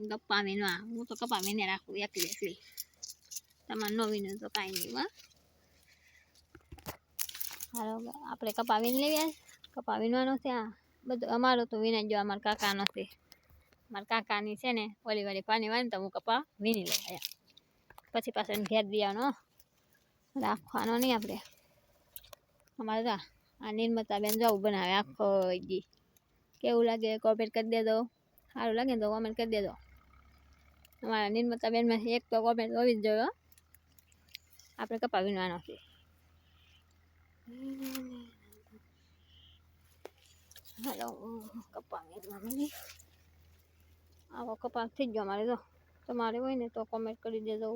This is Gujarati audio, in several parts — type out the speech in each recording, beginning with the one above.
વીણવા હું તો કપા વીને રાખું એકલી એકલી તમારે ન વીણું તો કાંઈ નહીં હા હાલો આપણે કપા વીણ લેવી આજ. કપા વીણવાનો છે આ બધું અમારો તો વીણાઈ ગયો અમારા કાકાનો છે મારા કાકાની છે ને ઓલી વાળી પાણી વાળી તો હું કપા વીણી લઉં અહીંયા પછી પાછળ ઘેર દેવાનો રાખવાનો નહીં આપણે અમારે તો આ નિર્મતા બેન જવું બનાવે આખો દી કેવું લાગે કોમેન્ટ કરી દેજો સારું લાગે તો કોમેન્ટ કરી દેજો અમારા નિર્મતા બેનમાંથી એક તો કોમેન્ટ હોવી જ જોઈએ આપણે કપા વીણવાનો છે. હાલો, કપા વીણવા માંડી આવો કપા થઈ ગયો અમારે તો. તમારે હોય ને તો કોમેન્ટ કરી દેજો.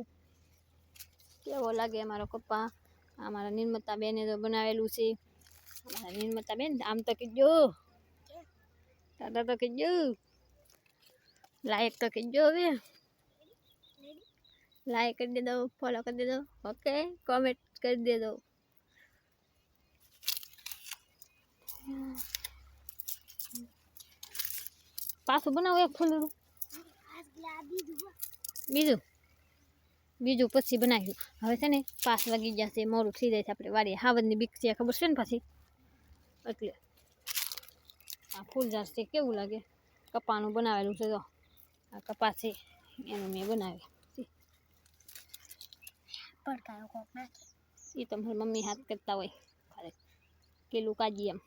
કેવો લાગે અમારો કપા? અમારા નિર્મતા બેને તો બનાવેલું છે. અમારા નિર્મતા બેન આમ તો કીજો દાદા તો કીજો લાયક તો કીજો હવે. લાઈક કરી દેજો ફોલો કરી દેજો ઓકે કોમેન્ટ કરી દેજો. પાછું બનાવો એક ફૂલનું બીજું? બીજું પછી બનાવ્યું હવે છે ને પાંચ વાગી જશે મોડું થઈ જાય છે આપણે વાડીએ. હાવજની બીક છે, ખબર છે ને પછી? એટલે આ ફૂલ ઝાડ છે, કેવું લાગે? કપાનું બનાવેલું છે તો. આ કપા છે, એનું મેં બનાવ્યું. પડકારો કોક નાખે એ તો મમ્મી હાથ કરતા હોય. ખરે કેલું કાજી એમ.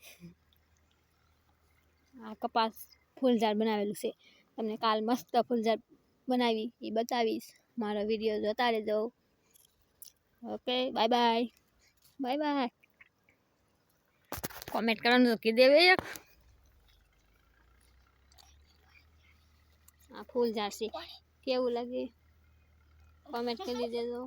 આ કપાસ ફૂલઝાડ બનાવેલું છે. તમને કાલ મસ્ત ફૂલઝાડ બનાવી, એ બતાવીશ. મારો વીડિયો જોતા રહેજો. Okay, bye bye. Bye bye. Comment કરવાનું તો કીધે એક. આ ફૂલઝાડ છે. કેવું લાગે? કોમેન્ટ કરી દેજો.